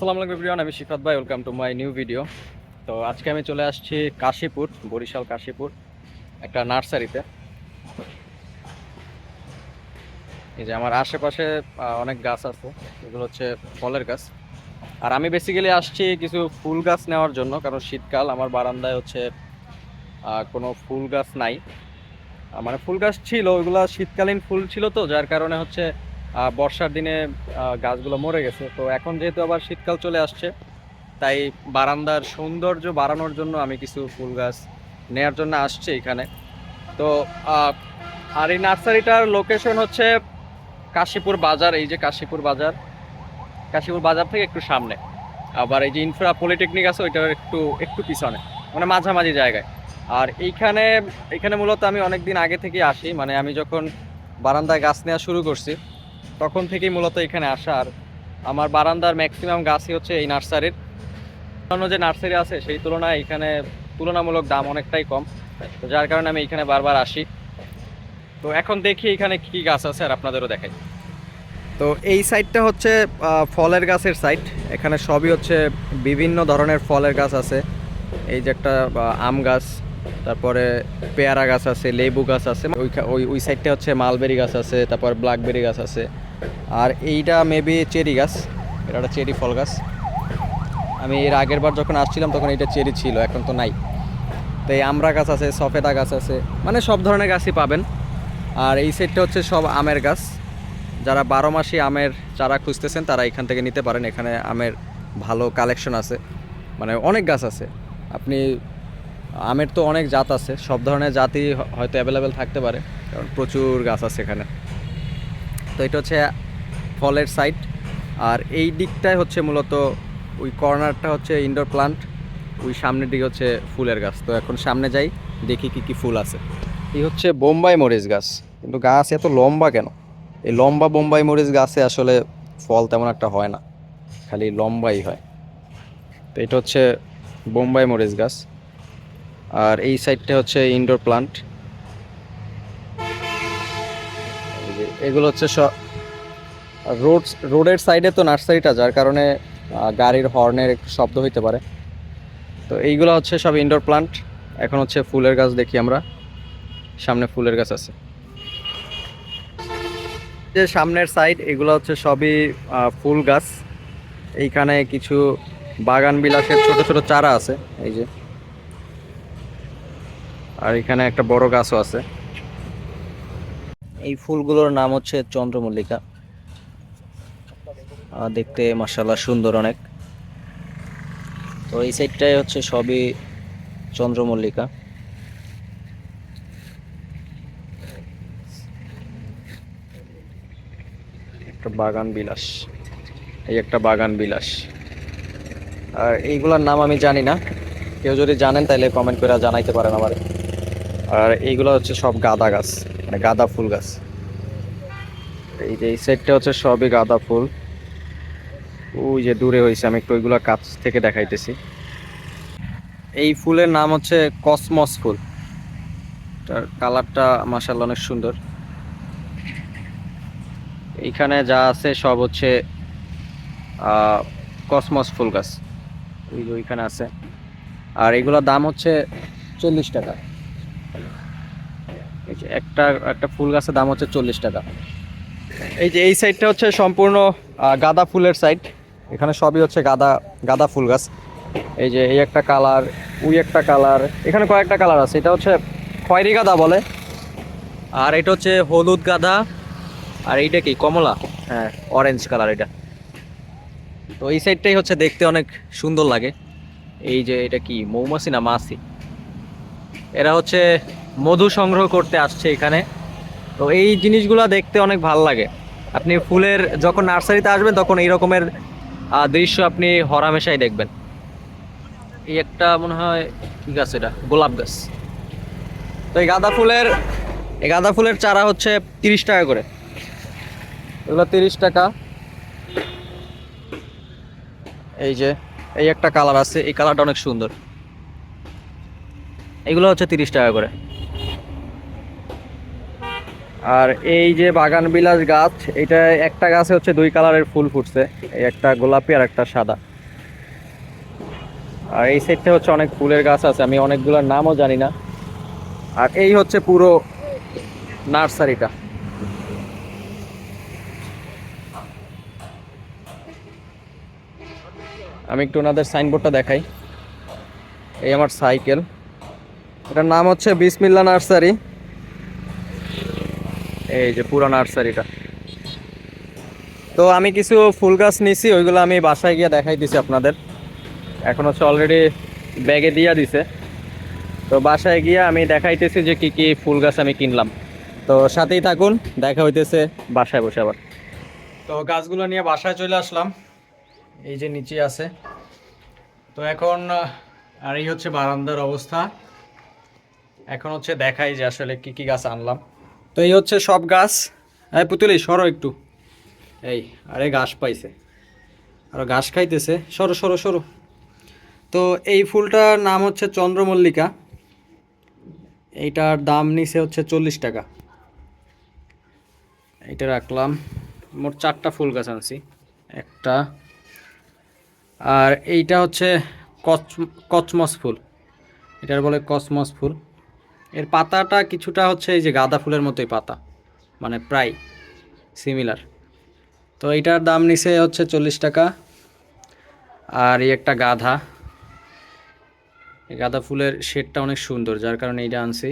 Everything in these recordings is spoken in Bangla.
এভরিওয়ান আমি শিফাত ভাই welcome to my new video তো আজকে আমি চলে আসছি কাশীপুর, বরিশাল কাশীপুর, একটা নার্সারিতে। এই যে আমার আশেপাশে অনেক গাছ আছে, এগুলো হচ্ছে ফলের গাছ। আর আমি বেসিক্যালি আসছি কিছু ফুল গাছ নেওয়ার জন্য, কারণ শীতকাল, আমার বারান্দায় হচ্ছে কোনো ফুল গাছ নাই। মানে ফুল গাছ ছিল, ওইগুলা শীতকালীন ফুল ছিল তো, যার কারণে হচ্ছে বর্ষার দিনে গাছগুলো মরে গেছে। তো এখন যেহেতু আবার শীতকাল চলে আসছে, তাই বারান্দার সৌন্দর্য বাড়ানোর জন্য আমি কিছু ফুল গাছ নেয়ার জন্য আসছি এখানে। তো আর এই নার্সারিটার লোকেশন হচ্ছে কাশীপুর বাজার, এই যে কাশীপুর বাজার। কাশীপুর বাজার থেকে একটু সামনে। আবার এই যে ইনফ্রা পলিটেকনিক আছে, ওইটার একটু একটু পিছনে মানে মাঝামাঝি জায়গায়। আর এইখানে, এখানে মূলত আমি অনেক দিন আগে থেকে আসি মানে আমি যখন বারান্দায় গাছ নেওয়া শুরু করছি তখন থেকেই মূলত এখানে আসা। আর আমার বারান্দার ম্যাক্সিমাম গাছই হচ্ছে এই নার্সারির। অন্য যে নার্সারি আছে, সেই তুলনায় এখানে তুলনামূলক দাম অনেকটাই কম। তো যার কারণে আমি এখানে বারবার আসি। তো এখন দেখি এখানে কি গাছ আছে আর আপনাদেরও দেখাই। তো এই সাইডটা হচ্ছে ফলের গাছের সাইড এখানে সবই হচ্ছে বিভিন্ন ধরনের ফলের গাছ আছে। এই যে একটা আম গাছ তারপরে পেয়ারা গাছ আছে, লেবু গাছ আছে, ওই ওই সাইডটা হচ্ছে মালবেরি গাছ আছে, তারপর ব্ল্যাকবেরি গাছ আছে। আর এইটা মেবি চেরি গাছ, এটা একটা চেরি ফল গাছ। আমি এর আগের বার যখন আসছিলাম তখন এটা চেরি ছিল, এখন তো নাই। তো এই আমড়া গাছ আছে, সফেদা গাছ আছে মানে সব ধরনের গাছই পাবেন। আর এই সাইডটা হচ্ছে সব আমের গাছ। যারা বারো মাসি আমের চারা খুঁজতেছেন, তারা এখান থেকে নিতে পারেন, এখানে আমের ভালো কালেকশন আছে। মানে অনেক গাছ আছে। আপনি আমের তো অনেক জাত আছে, সব ধরনের জাতই হয়তো অ্যাভেলেবেল থাকতে পারে, কারণ প্রচুর গাছ আছে এখানে। তো এটা হচ্ছে ফলের সাইড আর এই দিকটায় হচ্ছে মূলত ওই কর্নারটা হচ্ছে ইনডোর প্লান্ট ওই সামনের দিকে হচ্ছে ফুলের গাছ। তো এখন সামনে যাই, দেখি কি কি ফুল আছে। এই হচ্ছে বোম্বাই মরিচ গাছ, কিন্তু গাছ এত লম্বা কেন? এই লম্বা বোম্বাই মরিচ গাছে আসলে ফল তেমন একটা হয় না, খালি লম্বাই হয়। তো এটা হচ্ছে বোম্বাই মরিচ গাছ। আর এই সাইডটা হচ্ছে ইনডোর প্লান্ট এগুলো হচ্ছে রোড রোডের সাইডে তো নার্সারিটা, যার কারণে গাড়ির হর্নের একটু শব্দ হইতে পারে। তো এইগুলো হচ্ছে সব ইনডোর প্লান্ট এখন হচ্ছে ফুলের গাছ দেখি আমরা। সামনে ফুলের গাছ আছে। যে সামনের সাইড এগুলো হচ্ছে সবই ফুল গাছ। এইখানে কিছু বাগান বিলাসের ছোট ছোট চারা আছে, এই যে। আর এখানে একটা বড় গাছও আছে। এই ফুলগুলোর নাম হচ্ছে চন্দ্রমল্লিকা। দেখতে মাসাল্লাহ সুন্দর অনেক। তো এই সাইডটাই হচ্ছে সবই চন্দ্রমল্লিকা। একটা বাগান বিলাস। এই একটা বাগান বিলাস। আর এইগুলোর নাম আমি জানি না। কেউ যদি জানেন তাহলে কমেন্ট করে জানাইতে পারেন আমার। আর এইগুলো হচ্ছে সব গাঁদা গাছ মানে গাঁদা ফুল গাছ। এই যে এই সাইডটা হচ্ছে সবই গাঁদা ফুল। ওই যে দূরে হয়েছে, আমি একটু ওইগুলো কাছ থেকে দেখাইতেছি। এই ফুলের নাম হচ্ছে কসমস ফুল। তার কালারটা মাসাল্লাহ অনেক সুন্দর। এইখানে যা আছে সব হচ্ছে কসমস ফুল গাছ। ওই যে ওইখানে আছে। আর এগুলোর দাম হচ্ছে চল্লিশ টাকা। একটা একটা ফুল গাছের দাম হচ্ছে চল্লিশ টাকা। এই যে এই সাইডটা হচ্ছে সম্পূর্ণ গাঁদা ফুলের সাইড। এখানে সবই হচ্ছে গাঁদা গাঁদা ফুল গাছ। এই যে এই একটা কালার, ওই একটা কালার, এখানে কয়েকটা কালার আছে। এটা হচ্ছে খয়েরি গাঁদা বলে। আর এটা হচ্ছে হলুদ গাঁদা। আর এইটা কি, কমলা? হ্যাঁ অরেঞ্জ কালার এটা। তো এই সাইডটাই হচ্ছে দেখতে অনেক সুন্দর লাগে। এই যে এটা কি, মৌমাছি না মাছি? এরা হচ্ছে মধু সংগ্রহ করতে আসছে এখানে। তো এই জিনিসগুলো দেখতে অনেক ভালো লাগে। আপনি ফুলের যখন নার্সারিতে আসবেন, তখন এই রকমের দৃশ্য আপনি হরামেশাই দেখবেন। এই একটা মনে হয় কি গাছ এটা? গোলাপ গাছ। তো এই গাঁদা ফুলের, এই গাঁদা ফুলের চারা হচ্ছে তিরিশ টাকা করে। এগুলো তিরিশ টাকা। এই যে, এই একটা কালার আছে। এই কালারটা অনেক সুন্দর। এগুলো হচ্ছে তিরিশ টাকা করে। আর এই যে বাগান বিলাস গাছ, এটা একটা গাছে হচ্ছে দুই কালারের ফুল ফুটছে একটা গোলাপি আর একটা সাদা। আর এই সাইডটা হচ্ছে অনেক ফুলের গাছ আছে, আমি অনেকগুলোর নামও জানি না। আর এই হচ্ছে পুরো নার্সারিটা। আমি একটু ওনাদের সাইনবোর্ডটা দেখাই। এই আমার সাইকেল। এটার নাম হচ্ছে বিসমিল্লা নার্সারি। এই যে পুরো নার্সারিটা। তো আমি কিছু ফুল গাছ নিছি, ওইগুলো আমি বাসায় গিয়ে দেখাই দিছি আপনাদের। এখন হচ্ছে অলরেডি ব্যাগে দিয়ে দিছে। তো বাসায় গিয়ে আমি দেখাইতেছি যে কি কি ফুল গাছ আমি কিনলাম। তো সাথেই থাকুন, দেখা হইতেছে বাসায় বসে আবার। তো গাছগুলো নিয়ে বাসায় চলে আসলাম। এই যে নিচে আছে। তো এখন আর এই হচ্ছে বারান্দার অবস্থা। এখন হচ্ছে দেখাই যে আসলে কি কি গাছ আনলাম। তো এই হচ্ছে সব গাছ। হ্যাঁ পুতুলি, সরো একটু। এই, আরে ঘাস পাইছে। আর ঘাস খাইতেছে। সরো সরো সরো। তো এই ফুলটার নাম হচ্ছে চন্দ্রমল্লিকা। এইটার দাম নিছে হচ্ছে চল্লিশ টাকা। এইটা রাখলাম। মোট চারটা ফুল গাছ আনছি। একটা। আর এইটা হচ্ছে কচ কচমস ফুল। এটার বলে কসমস ফুল। এর পাতাটা কিছুটা হচ্ছে এই যে গাঁদা ফুলের মতোই পাতা মানে প্রায় সিমিলার তো এইটার দাম নিছে হচ্ছে চল্লিশ টাকা, আর এই একটা গাধা। গাঁদা ফুলের শেডটা অনেক সুন্দর, যার কারণে এইটা আনছি।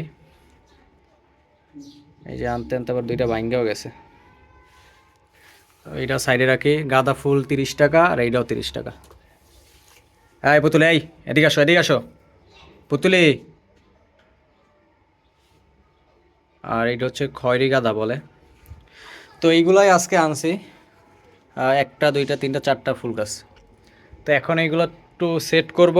এই যে আনতে আনতে আবার দুইটা ভাঙ্গেও গেছে। এইটা সাইডে রাখি, গাঁদা ফুল তিরিশ টাকা, আর এইটাও তিরিশ টাকা। এই পুতুলি, এই, এদিকে আসো এদিকে আসো। পুতুলি আর এটা হচ্ছে খয়রি গাঁদা বলে। তো এইগুলাই আজকে আনছি। একটা, দুইটা, তিনটা, চারটা ফুল গাছ। তো এখন এইগুলো একটু সেট করব।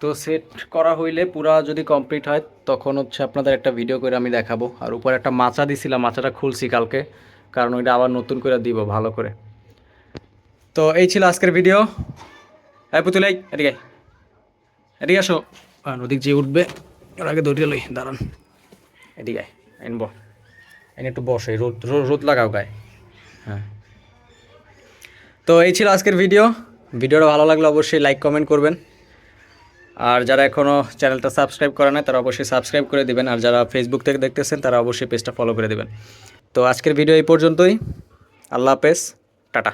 তো সেট করা হইলে পুরা যদি কমপ্লিট হয়, তখন হচ্ছে আপনাদের একটা ভিডিও করে আমি দেখাবো। আর উপরে একটা মাচা দিছিলাম, মাচাটা খুলছি কালকে। কারণ ওইটা আবার নতুন করে দিব, ভালো করে। তো এই ছিল আজকের ভিডিও হ্যাঁ পুতুল, এই, এদিকে এদিকে আসো। ওদিক যে উঠবে ওর আগে দৌড়িয়ে লই, দাঁড়ান। এদিকে আয়, এনব এনে একটু বসে রোদ- রোদ লাগাও গায়ে। হ্যাঁ। তো এই ছিল আজকের ভিডিও। ভিডিওটা ভালো লাগলে অবশ্যই লাইক কমেন্ট করবেন। আর যারা এখনও চ্যানেলটা সাবস্ক্রাইব করে না তারা অবশ্যই সাবস্ক্রাইব করে দিবেন। আর যারা ফেসবুক থেকে দেখতেছেন তারা অবশ্যই পেজটা ফলো করে দিবেন। তো আজকের ভিডিও এই পর্যন্তই। আল্লাহ হাফেজ। টাটা।